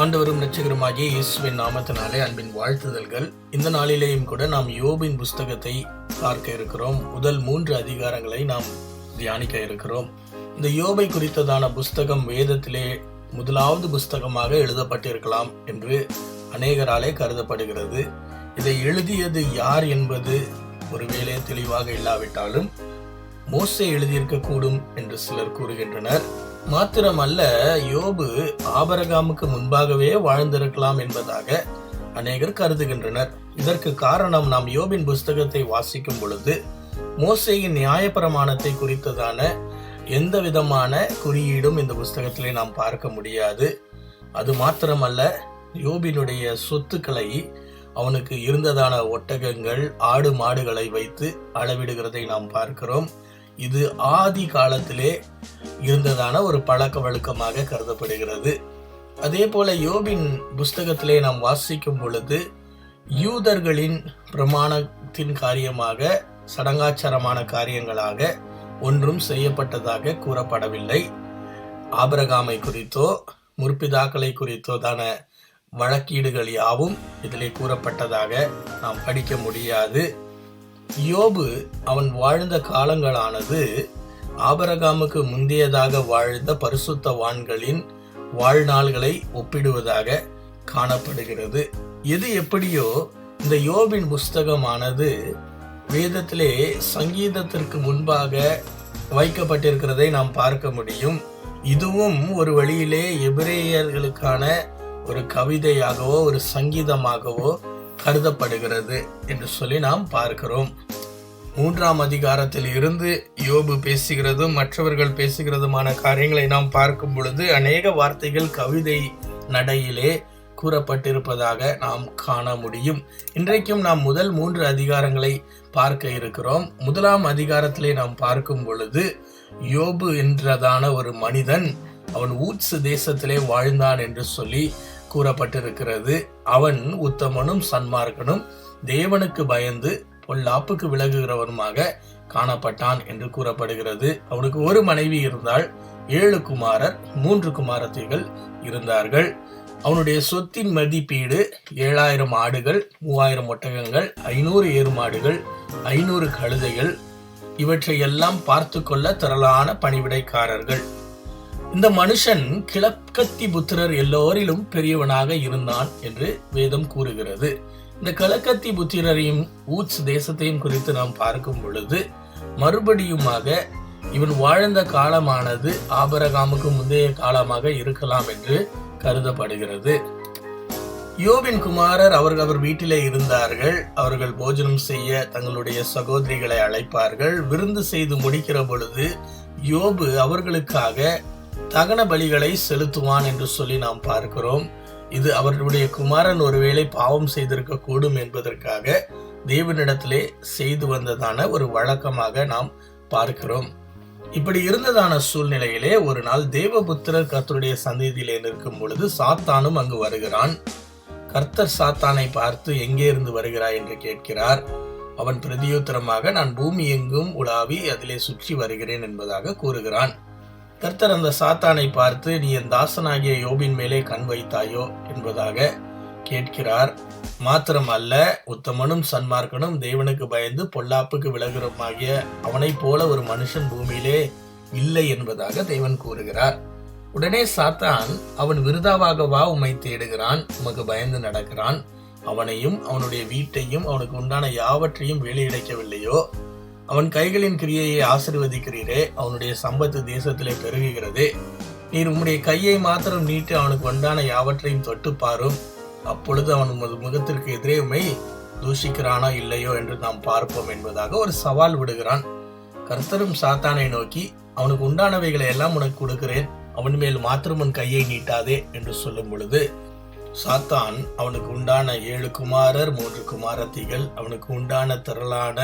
ஆண்டவரும் ரட்சகருமாகிய இயேசுவின் நாமத்தினாலே அன்பின் வாழ்த்துதல்கள். இந்த நாளிலேயும் கூட நாம் யோபின் புஸ்தகத்தை பார்க்க இருக்கிறோம். முதல் மூன்று அதிகாரங்களை நாம் தியானிக்க இருக்கிறோம். இந்த யோபை குறித்ததான புஸ்தகம் வேதத்திலே முதலாவது புஸ்தகமாக எழுதப்பட்டிருக்கலாம் என்று அநேகராலே கருதப்படுகிறது. இதை எழுதியது யார் என்பது ஒருவேளை தெளிவாக இல்லாவிட்டாலும் மோசை எழுதியிருக்கக்கூடும் என்று சிலர் கூறுகின்றனர். மாத்திரமல்ல யோபு ஆபரகாமுக்கு முன்பாகவே வாழ்ந்திருக்கலாம் என்பதாக அநேகர் கருதுகின்றனர். இதற்கு காரணம் நாம் யோபின் புஸ்தகத்தை வாசிக்கும் பொழுது மோசையின் நியாயப்பிரமாணத்தை குறித்ததான எந்த விதமான குறியீடும் இந்த புஸ்தகத்திலே நாம் பார்க்க முடியாது. அது மாத்திரமல்ல யோபினுடைய சொத்துக்களை அவனுக்கு இருந்ததான ஒட்டகங்கள் ஆடு மாடுகளை வைத்து அளவிடுகிறதை நாம் பார்க்கிறோம். இது ஆதி காலத்திலே இருந்ததான ஒரு பழக்க வழக்கமாக கருதப்படுகிறது. அதே போல யோபின் புஸ்தகத்திலே நாம் வாசிக்கும் பொழுது யூதர்களின் பிரமாணத்தின் காரியமாக சடங்காச்சாரமான காரியங்களாக ஒன்றும் செய்யப்பட்டதாக கூறப்படவில்லை. ஆபரகாமை குறித்தோ முற்பிதாக்களை குறித்தோ தான வழக்கீடுகள் யாவும் இதிலே கூறப்பட்டதாக நாம் படிக்க முடியாது. யோபு அவன் வாழ்ந்த காலங்களானது ஆபரகாமுக்கு முந்தையதாக வாழ்ந்த பரிசுத்தவான்களின் வாழ்நாள்களை ஒப்பிடுவதாக காணப்படுகிறது. எது எப்படியோ இந்த யோபின் புஸ்தகமானது வேதத்திலே சங்கீதத்திற்கு முன்பாக வைக்கப்பட்டிருக்கிறதை நாம் பார்க்க முடியும். இதுவும் ஒரு வழியிலே எபிரேயர்களுக்கான ஒரு கவிதையாகவோ ஒரு சங்கீதமாகவோ கருதப்படுகிறது என்று சொல்லி நாம் பார்க்கிறோம். மூன்றாம் அதிகாரத்தில் இருந்து யோபு பேசுகிறதும் மற்றவர்கள் பேசுகிறதுமான காரியங்களை நாம் பார்க்கும் பொழுது அநேக வார்த்தைகள் கவிதை நடையிலே கூறப்பட்டிருப்பதாக நாம் காண முடியும். இன்றைக்கும் நாம் முதல் மூன்று அதிகாரங்களை பார்க்க இருக்கிறோம். முதலாம் அதிகாரத்திலே நாம் பார்க்கும் பொழுது யோபு என்றதான ஒரு மனிதன் அவன் ஊட்ஸ் தேசத்திலே வாழ்ந்தான் என்று சொல்லி கூறப்பட்டிருக்கிறது. அவன் உத்தமனும் சன்மார்க்கனும் தேவனுக்கு பயந்து பொல்லாப்புக்கு விலகுகிறவனுமாக காணப்பட்டான் என்று கூறப்படுகிறது. அவனுக்கு ஒரு மனைவி இருந்தால் ஏழு குமாரர் மூன்று குமாரத்திகள் இருந்தார்கள். அவனுடைய சொத்தின் மதிப்பீடு ஏழாயிரம் ஆடுகள் மூவாயிரம் ஒட்டகங்கள் ஐநூறு ஏறுமாடுகள் ஐநூறு கழுதைகள் இவற்றை எல்லாம் பார்த்து கொள்ள திரளான பணிவிடைக்காரர்கள். இந்த மனுஷன் கிழக்கத்தி புத்திரர் எல்லோரிலும் பெரியவனாக இருந்தான் என்று வேதம் கூறுகிறது. இந்த கிழக்கத்தி புத்திரரையும் ஊட்ஸ் தேசத்தையும் குறித்து நாம் பார்க்கும் பொழுது மறுபடியுமாக இவன் வாழ்ந்த காலமானது ஆபரகாமுக்கு முந்தைய காலமாக இருக்கலாம் என்று கருதப்படுகிறது. யோபின் குமாரர் அவர்கள் அவர் வீட்டிலே இருந்தார்கள். அவர்கள் போஜனம் செய்ய தங்களுடைய சகோதரிகளை அழைப்பார்கள். விருந்து செய்து முடிக்கிற பொழுது யோபு அவர்களுக்காக தகன பலிகளை செலுத்துவான் என்று சொல்லி நாம் பார்க்கிறோம். இது அவர்களுடைய குமாரன் ஒருவேளை பாவம் செய்திருக்க கூடும் என்பதற்காக தேவனிடத்திலே செய்து வந்ததான ஒரு வழக்கமாக நாம் பார்க்கிறோம். இப்படி இருந்ததான சூழ்நிலையிலே ஒரு நாள் தேவபுத்திரர் கர்த்தருடைய சந்நிதியிலே நிற்கும் பொழுது சாத்தானும் அங்கு வருகிறான். கர்த்தர் சாத்தானை பார்த்து எங்கே இருந்து வருகிறாய்? என்று கேட்கிறார். அவன் பிரதியுத்தரமாக நான் பூமி எங்கும் உலாவி அதிலே சுற்றி வருகிறேன் என்பதாக கூறுகிறான். கர்த்தர் அந்த சாத்தானை பார்த்து நீ என் தாசனாகிய யோபின் மேலே கண் வைத்தாயோ? என்பதாக கேட்கிறார். மாத்திரம் அல்ல உத்தமனும் சன்மார்க்கனும் தேவனுக்கு பயந்து பொல்லாப்புக்கு விலகுறமாகிய அவனைப் போல ஒரு மனுஷன் பூமியிலே இல்லை என்பதாக தேவன் கூறுகிறார். உடனே சாத்தான் அவன் விருதாவாகவா உம்மை தேடுகிறான். உமக்கு பயந்து நடக்கிறான். அவனையும் அவனுடைய வீட்டையும் அவனுக்கு உண்டான யாவற்றையும் வேலையடைக்கவில்லையோ? அவன் கைகளின் கிரியையை ஆசிர்வதிக்கிறீரே அவனுடைய சம்பத்து தேசத்திலே பெருகுகிறது. நீர் உம்முடைய கையை மாத்திரம் நீட்டு அவனுக்கு உண்டான யாவற்றையும் தொட்டு பாரும். அப்பொழுது அவன் உமது முகத்திற்கு எதிரே உமை தூஷிக்கிறானா இல்லையோ என்று நாம் பார்ப்போம் என்பதாக ஒரு சவால் விடுகிறான். கர்த்தரும் சாத்தானை நோக்கி அவனுக்கு உண்டானவைகளை எல்லாம் உனக்கு கொடுக்கிறேன். அவன் மேல் மாத்திரம் உன் கையை நீட்டாதே என்று சொல்லும் பொழுது சாத்தான் அவனுக்கு உண்டான ஏழு குமாரர் மூன்று குமாரத்திகள் அவனுக்கு உண்டான திரளான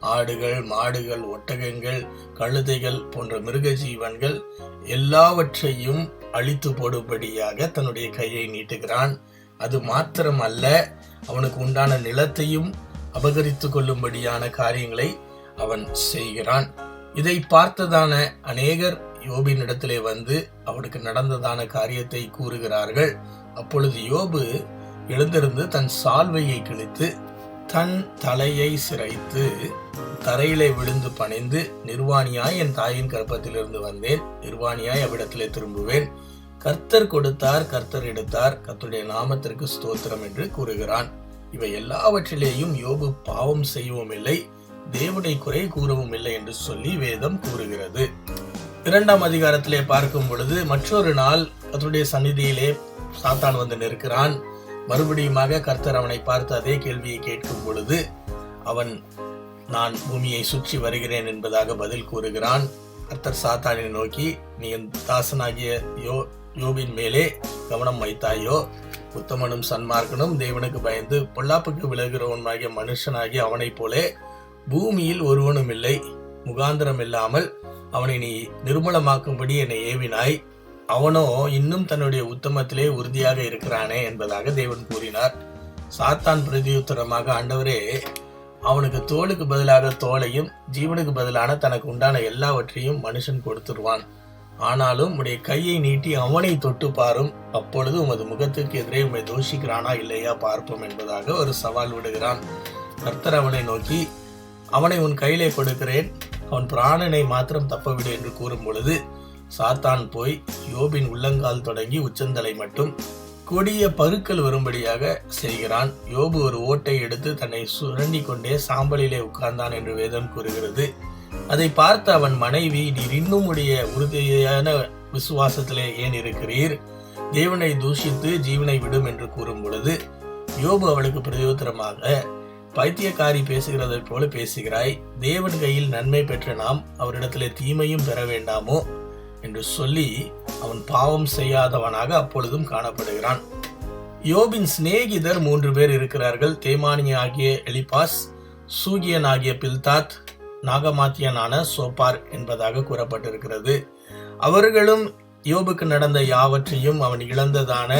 ஆடுகள் மாடுகள் ஒட்டகங்கள் கழுதைகள் போன்ற மிருக ஜீவன்கள் எல்லாவற்றையும் அழித்து போடும்படியாக தன்னுடைய கையை நீட்டுகிறான். அது மாத்திரம் அல்ல அவனுக்கு உண்டான நிலத்தையும் அபகரித்து கொள்ளும்படியான காரியங்களை அவன் செய்கிறான். இதை பார்த்ததான அநேகர் யோபின் இடத்திலே வந்து அவனுக்கு நடந்ததான காரியத்தை கூறுகிறார்கள். அப்பொழுது யோபு எழுந்திருந்து தன் சால்வையை கிழித்து தன் தலையை சிரைத்து தரையிலே விழுந்து பணிந்து நிர்வாணியாய் என் தாயின் கர்ப்பத்திலிருந்து வந்தேன் நிர்வாணியாய் அவ்விடத்திலே திரும்புவேன். கர்த்தர் கொடுத்தார் கர்த்தர் எடுத்தார் கர்த்தருடைய நாமத்திற்கு ஸ்தோத்திரம் என்று கூறுகிறான். இவை எல்லாவற்றிலேயும் யோபு பாவம் செய்யவும் இல்லை தேவனை குறை கூறவும் இல்லை என்று சொல்லி வேதம் கூறுகிறது. இரண்டாம் அதிகாரத்திலே பார்க்கும் பொழுது மற்றொரு நாள் கர்த்தருடைய சந்நிதியிலே சாத்தான் வந்து நிற்கிறான். மறுபடியுமாக கர்த்தர் அவனை பார்த்து அதே கேள்வியை கேட்கும் பொழுது அவன் நான் பூமியை சுற்றி வருகிறேன் என்பதாக பதில் கூறுகிறான். கர்த்தர் சாத்தானை நோக்கி நீ என் தாசனாகிய யோ யோபின் மேலே கவனம் வைத்தாயோ? உத்தமனும் சன்மார்க்கனும் தேவனுக்கு பயந்து பொல்லாப்புக்கு விலகிறவனாகிய மனுஷனாகிய அவனைப் போலே பூமியில் ஒருவனும் இல்லை. முகாந்திரம் இல்லாமல் அவனை நீ நிர்மலமாக்கும்படி என்னை ஏவினாய். அவனோ இன்னும் தன்னுடைய உத்தமத்திலே உறுதியாக இருக்கிறானே என்பதாக தேவன் கூறினார். சாத்தான் பிரதியுத்தரமாக ஆண்டவரே அவனுக்கு தோலுக்கு பதிலாக தோலையும் ஜீவனுக்கு பதிலான தனக்கு உண்டான எல்லாவற்றையும் மனுஷன் கொடுத்துருவான். ஆனாலும் உடைய கையை நீட்டி அவனை தொட்டு பாரும். அப்பொழுது உமது முகத்திற்கு எதிரே உம்மை தோஷிக்கிறானா இல்லையா பார்ப்போம் என்பதாக ஒரு சவால் விடுகிறான். கர்த்தர் அவனை நோக்கி அவனை உன் கையிலே கொடுக்கிறேன். அவன் பிராணனை மாத்திரம் தப்பவிடு என்று கூறும் பொழுது சாத்தான் போய் யோபின் உள்ளங்கால் தொடங்கி உச்சந்தலை மட்டும் கொடிய பருக்கள் வரும்படியாக செய்கிறான். யோபு ஒரு ஓட்டை எடுத்து தன்னை சுரண்டி கொண்டே சாம்பலிலே உட்கார்ந்தான் என்று வேதம் கூறுகிறது. அதை பார்த்த அவன் மனைவி நீர் இன்னும் உடைய உறுதியான விசுவாசத்திலே ஏன் இருக்கிறீர்? தேவனை தூஷித்து ஜீவனை விடும் என்று கூறும் பொழுது யோபு அவளுக்கு பிரயோத்தரமாக பைத்தியக்காரி பேசுகிறதைப் போல பேசுகிறாய். தேவன் கையில் நன்மை பெற்ற நாம் அவரிடத்திலே தீமையும் பெற வேண்டாமோ? என்று சொல்லி அவன் பாவம் செய்யாதவனாக அப்பொழுதும் காணப்படுகிறான். யோபின் சிநேகிதர் மூன்று பேர் இருக்கிறார்கள். தேமானி ஆகிய எலிபாஸ் சூகியன் ஆகிய பில்தாத் நாகமாத்தியனான சோபார் என்பதாக கூறப்பட்டிருக்கிறது. அவர்களும் யோபுக்கு நடந்த யாவற்றையும் அவன் இழந்ததான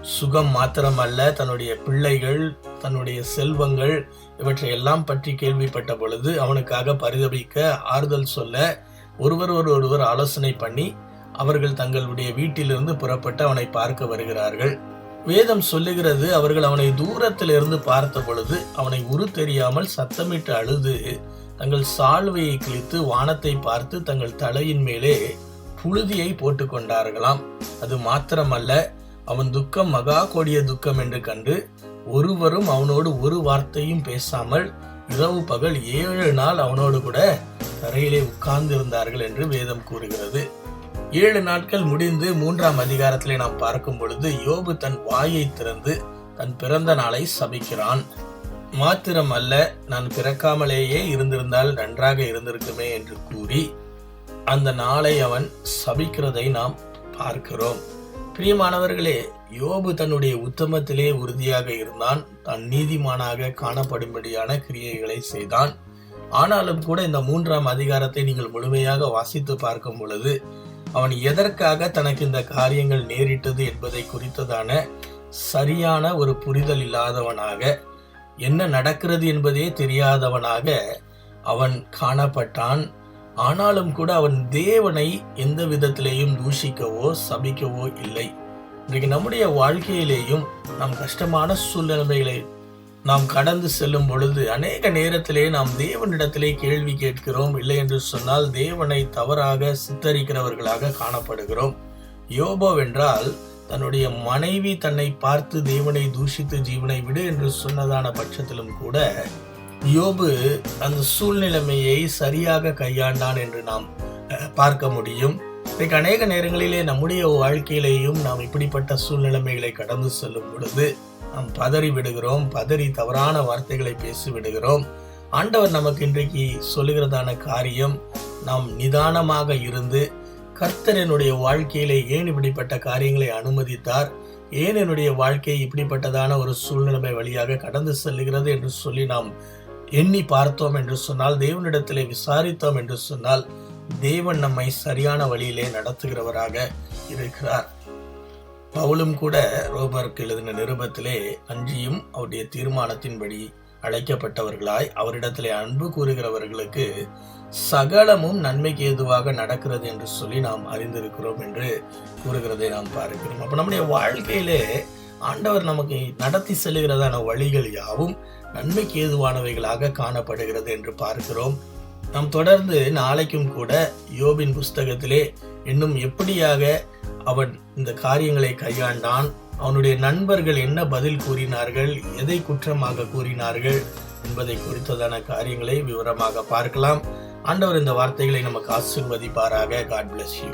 சுகம் மாத்திரமல்ல தன்னுடைய பிள்ளைகள் தன்னுடைய செல்வங்கள் இவற்றை எல்லாம் பற்றி கேள்விப்பட்ட பொழுது அவனுக்காக பரிதபிக்க ஆறுதல் சொல்ல ஒருவர் ஒருவர் ஆலோசனை பண்ணி அவர்கள் தங்களுடைய வீட்டிலிருந்து புறப்பட்டு அவனை பார்க்க வருகிறார்கள். வேதம் சொல்லுகிறது அவர்கள் அவனை தூரத்திலிருந்து பார்த்த பொழுது அவனை உரு தெரியாமல் சத்தமிட்டு அழுது தங்கள் சால்வையை கிழித்து வானத்தை பார்த்து தங்கள் தலையின் மேலே புழுதியை போட்டுக்கொண்டார்களாம் அது மாத்திரமல்ல அவன் துக்கம் மகா கொடிய துக்கம் என்று கண்டு ஒருவரும் அவனோடு ஒரு வார்த்தையும் பேசாமல் இரவு பகல் ஏழு நாள் அவனோடு கூட தரையிலே உட்கார்ந்து இருந்தார்கள் என்று வேதம் கூறுகிறது. ஏழு நாட்கள் முடிந்து மூன்றாம் அதிகாரத்திலே நாம் பார்க்கும் பொழுது யோபு தன் வாயை திறந்து தன் பிறந்த நாளை சபிக்கிறான். மாத்திரம் அல்ல நான் பிறக்காமலேயே இருந்திருந்தால் நன்றாக இருந்திருக்குமே என்று கூறி அந்த நாளை அவன் சபிக்கிறதை நாம் பார்க்கிறோம். பிரியமானவர்களே யோபு தன்னுடைய உத்தமத்திலே உறுதியாக இருந்தான். தான் நீதிமானாக காணப்படும்படியான கிரியைகளை செய்தான். ஆனாலும் கூட இந்த மூன்றாம் அதிகாரத்தை நீங்கள் முழுமையாக வாசித்து பார்க்கும் பொழுது அவன் எதற்காக தனக்கு இந்த காரியங்கள் நேரிட்டது என்பதை குறித்ததான சரியான ஒரு புரிதல் இல்லாதவனாக என்ன நடக்கிறது என்பதே தெரியாதவனாக அவன் காணப்பட்டான். ஆனாலும் கூட அவன் தேவனை எந்த விதத்திலேயும் தூஷிக்கவோ சபிக்கவோ இல்லை. இன்றைக்கு நம்முடைய வாழ்க்கையிலேயும் நம் கஷ்டமான சூழ்நிலைகளை நாம் கடந்து செல்லும் பொழுது அநேக நேரத்திலே நாம் தேவனிடத்திலே கேள்வி கேட்கிறோம் இல்லை என்று சொன்னால் தேவனை தவறாக சித்தரிக்கிறவர்களாக காணப்படுகிறோம். யோபோவென்றால் தன்னுடைய மனைவி தன்னை பார்த்து தேவனை தூஷித்து ஜீவனை விடு என்று சொன்னதான பட்சத்திலும் கூட யோபு அந்த சூழ்நிலைமையை சரியாக கையாண்டான் என்று நாம் பார்க்க முடியும். இன்றைக்கு அநேக நேரங்களிலே நம்முடைய வாழ்க்கையிலேயும் நாம் இப்படிப்பட்ட சூழ்நிலைமைகளை கடந்து செல்லும் பொழுது நாம் பதறி விடுகிறோம் பதறி தவறான வார்த்தைகளை பேசி விடுகிறோம். ஆண்டவர் நமக்கு இன்றைக்கு சொல்லுகிறதான காரியம் நாம் நிதானமாக இருந்து கர்த்தர் என்னுடைய வாழ்க்கையிலே ஏன் இப்படிப்பட்ட காரியங்களை அனுமதித்தார் ஏன் என்னுடைய வாழ்க்கை இப்படிப்பட்டதான ஒரு சூழ்நிலைமை வழியாக கடந்து செல்லுகிறது என்று சொல்லி நாம் எண்ணி பார்த்தோம் என்று சொன்னால் தேவனிடத்திலே விசாரித்தோம் என்று சொன்னால் தேவன் நம்மை சரியான வழியிலே நடத்துகிறவராக இருக்கிறார். பவுலும் கூட ரோபருக்கு எழுதின நிருபத்திலே அஞ்சியும் அவருடைய தீர்மானத்தின்படி அழைக்கப்பட்டவர்களாய் அவரிடத்திலே அன்பு கூறுகிறவர்களுக்கு சகலமும் நன்மைக்கு ஏதுவாக நடக்கிறது என்று சொல்லி நாம் அறிந்திருக்கிறோம் என்று கூறுகிறதை நாம் பார்க்கிறோம். அப்போ நம்முடைய வாழ்க்கையிலே ஆண்டவர் நமக்கு நடத்தி செல்கிறதான வழிகள் யாவும் நன்மைக்கு ஏதுவானவைகளாக காணப்படுகிறது என்று பார்க்கிறோம். நாம் தொடர்ந்து நாளைக்கும் கூட யோபின் புஸ்தகத்திலே இன்னும் எப்படியாக அவன் இந்த காரியங்களை கையாண்டான் அவனுடைய நண்பர்கள் என்ன பதில் கூறினார்கள் எதை குற்றமாக கூறினார்கள் என்பதை குறித்ததான காரியங்களை விவரமாக பார்க்கலாம். ஆண்டவர் இந்த வார்த்தைகளை நமக்கு ஆசிர்வதிப்பாராக. God bless you